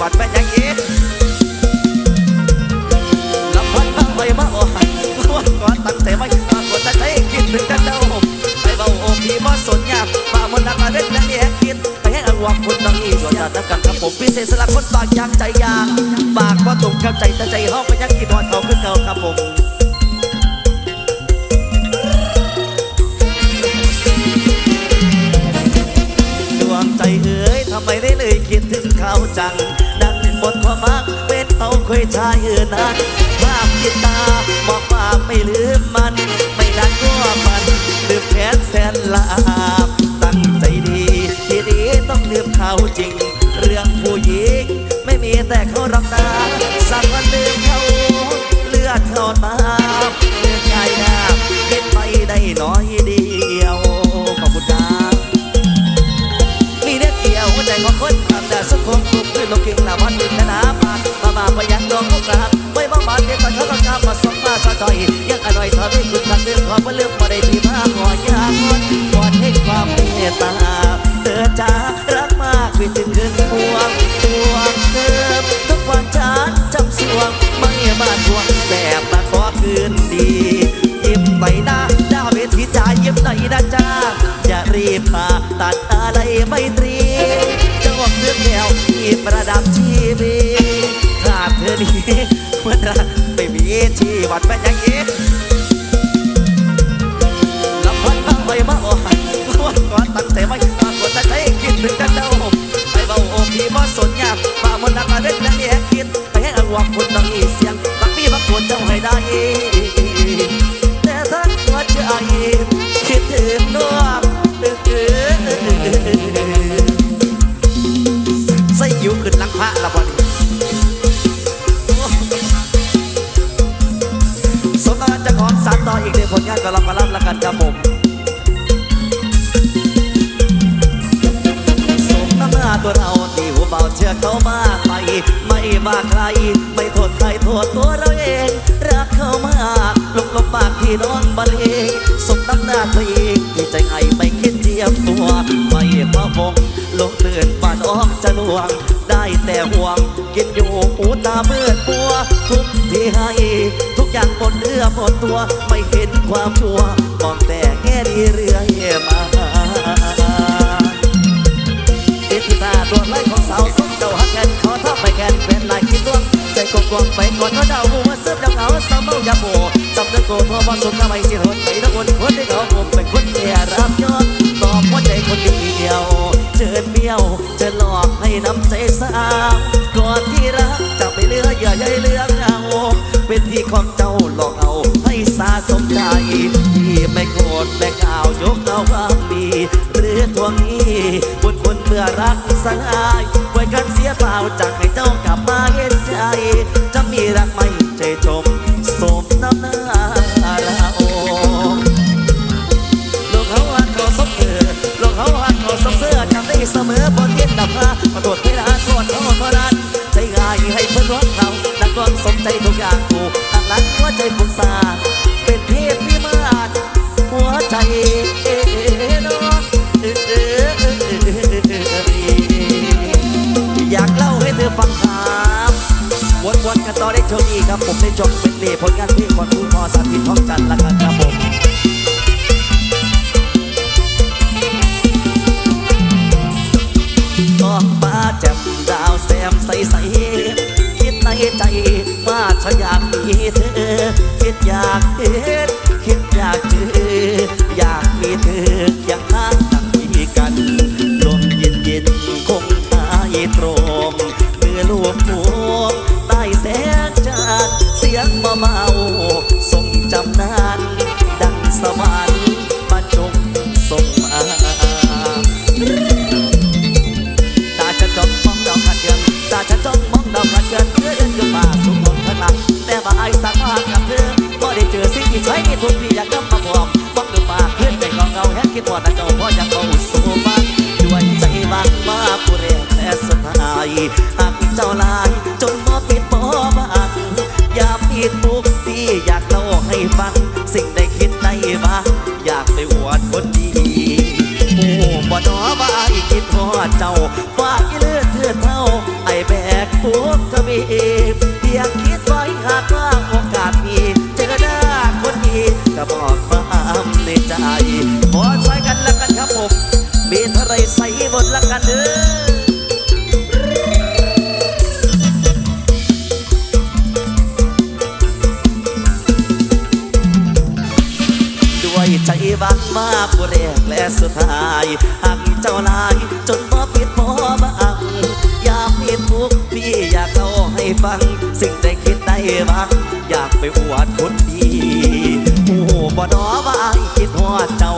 วัดเป็นอย่างนี้ลำพันมาไว้มาโอ้หันวันก่อนตั้งแต่ไม่ปรากฏแต่ใจคิดถึงแต่เจ้าไปเบาโอพี่บ่สนยากป่ามันนักมาเล่นนั่นแยกคิดไปให้อังวังคนต้องอีส่วนยาตะกันกับผมพิเศษสลักคนปากยางใจยางปากว่าตรงกับใจแต่ใจห้องไปยังกินหอดเอาขึ้นเก่ากับผม เคยทายเอือนั้นภาพติดตาบอกว่าไม่ลืมมัน ไม่นานก็มันลืมแค้นแสนลา องมาสะจอยยังอร่อยทอดให้คุณทักเรื่องความว่าเรื่องมาได้ที่มาหอยยากอนกอดให้ความเมตตาเธอจ้ารักมากไปถึงเรื่องพวงพวงเธอทุกวันฉันจำสวงไม่มาทวงแบบมาขอคืนดียิ้มไปหน้าหน้าเวทีจ่ายิ้มหน่อยนะจ้าอย่ารีบมาตัดอะไรไม่ตรีจ้าเรื่องแนวที่ประดับชีวิต ขาดเธอนี้เมื่อรักไม่มีชีวัตเป็นอย่างนี้ลำพันมาไว้มาอ่อนวันก่อนตั้งแต่ไม่ปากฏแต่ใจคิดถึงแต่เจ้าไปเบาโอพี่บ่สนยากป่ามันนักมาเล่นนั่นแยกคิดไปให้อังวกคนต้องมีเสียงบักพี่บักคนเจ้าให้ได้แต่ทั้งหัวใจคิดถึงน้องใส่ยิวขึ้นหลังพระละบ่ ลงานก็รับมารับแล้วกันครับผมสมน้ำหน้าตัวเราที่หัวเบาเชื่อเขามากไป ไม่ว่าใคร ไม่โทษใครโทษตัวเราเอง รักเขามากลงลงปากที่น้องบรรเลงสมน้ำหน้าตัวเองที่ใจไงไม่คิดเทียมตัว ไม่พะวงลงเตือนบานออกจะลวง ได้แต่ห่วง กินอยู่หูตาเมื่อปัว ทุกที่ให้ ทุกอย่างหมดเนื้อหมดตัว ไม่เห็นความชั่วมองแต่แง่ดีเรื่อยมาติดตาตัวไล่ของสาวสมเจ้าหักแกนขอทับไปแกนเป็นลายคิดดวงใจกวงไปก่อนเขาเดาหัวเสิร์ฟแล้วเหงาสาวเมายาโมจำเนื้อโกโทรมาสุดทำไมสิทนไปทั้งคนคนที่เขาผมเป็นคนเดียรับยอดตอบหัวใจคนเดียว เชิญเบี้ยว จะหลอกให้น้ำใจสาวก่อนที่รักจะไปเลืออย่าใยเลืองเอาเป็นที่ของ ได้ผมสาเป็นเพพิมานหัวใจเนาะอยากเล่าให้เธอฟังครับวนๆกันต่อได้โชคดีครับ ผมได้จบเป็นเล่ผลงานเพลงของคุณพอสาธิตท้องจันทร์ละกันครับผม อยากเห็นคิดอยากเจออยากมีเธออยากทาง หักเจ้าลาย จนบ่ปิดบ่บังอยามอีกมุกที่อยากเล่าให้ฟัง สิ่งใดคิดได้บ้างอยากไปอวดคนดีผู้บ่นอว่าอีกคิดพอดเจ้าฝากอีเลือดเสื้อเท่า ไอแบกปุกทะวีเพียงคิดไว้หากว่าโอกาสมีเจอหน้าคนดีก็บอก ผู้แรกและสุดท้ายหักเจ้าลายจนบ่ผิดบ่บังยามเห็นทุกพี่อยากเข้าให้ฟัง สิ่งใดคิดได้บ้างอยากไปอวดคนดีโอ้บ่นอว่าไอ้คิดฮอดเจ้า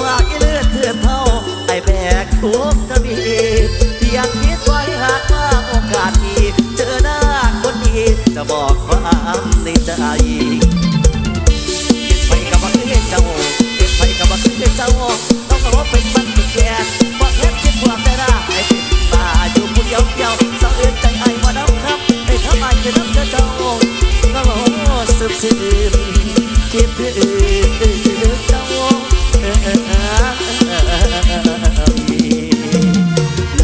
ว่าอ้เลือดเถื่อนเท่าไอแบกทุกข์ก็มีเพียงคิดไว้หากว่าโอกาสมีเจอหน้าคนดีจะบอกความในใจ บไปกับบักคือเจ้าต้องเอเป็นมันเป็นแก่บักเฮ็ดคิดพวกได้ละไอ้ติดมาอยู่ผู้เดียวเดียวสะเอื้นใจไอ้มาน้ำครับไอ้ทำไมคือน้ำเจ้าเจ้าก็โอ้สืบสืบคิดเจ้า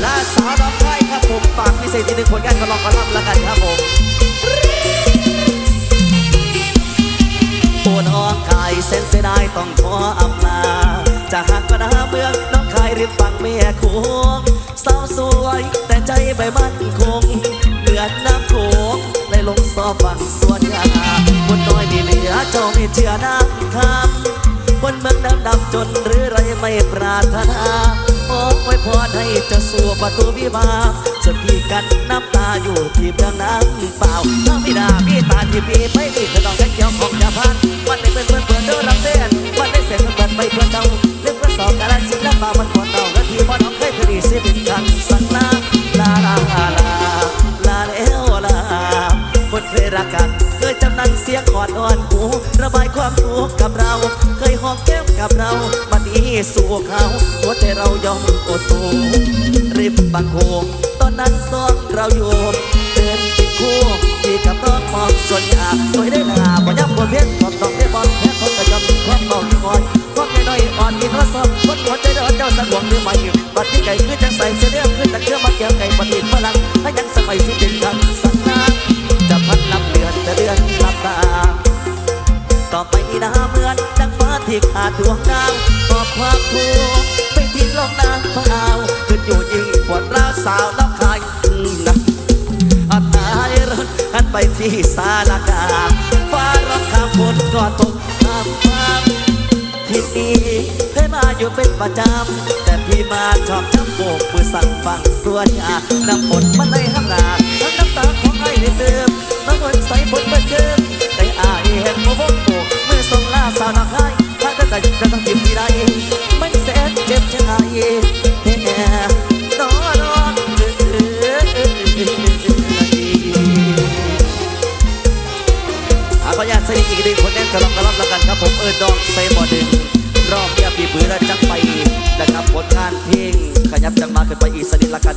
ลาสาวดอกไม้ครับผมฝากพิเศษที่หนึ่งผลงานก็ลองก็รับแล้วกันครับผมปวดห้องกายเส้นเสียดายต้องขออ จากหักก็นาเมืองน้องคายริมฝั่งแม่คงสาวสวยแต่ใจไม่มั่นคงเดือดน้ำโขงในลงซอฝั่งสวนยาบนน้อยนี่เหลือเจ้าไม่เชื่อน้ำคำบนเมืองน้ำดำจนหรือไรไม่ปรารถนาโอ้ไว้พรให้เจะสู่ประตูวิบากสุดที่กันน้ำตาอยู่ที่เมืองน้ำเปล่าถ้าไม่ด่าพี่ตาที่พี่ไม่มีเธอต้องแค่เกี่ยวของยาพันวันนี้เป็นเพื่อนเพื่อนเดินรับ กับเราวัดนี้สู่เขาหัวใจเรายอมอดสูริบบังโคงตอนนั้นซ้อนเราอยู่เดินติดคู่ที่กับน้องมองส่วนยาสวยได้หนาบ่ยับบนเพียงความต้องได้บอลแค่คนกระจำความเมาคอย ที่สารกลางฟ้าร้องข้ามฝนก็ตกข้ามฟ้าที่นี่ให้มาอยู่เป็นประจำ แต่พี่มาชอบช้ำโบกมือสั่งฟังส่วนยาน้ำฝนมันในห้ำนาทั้งน้ำตาของไอ้เดิมน้ำฝนใส่ฝนเปิดเจิมแต่อายเห็นบ่วงโบกมือส่งลาสาวนักให้ถ้าก็แต่จะต้องทิมที่ใดมันแสนเจ็บใจแท้ กหนึ่งคนแน่นกระลำกระลำแล้วกันครับผมเออดองใส่บ่อดึงรอบเดียวปีบือแล้วจังไปนะครับผลงานเพลงขยับจังมาขึ้นไปอีกสนิทละกัน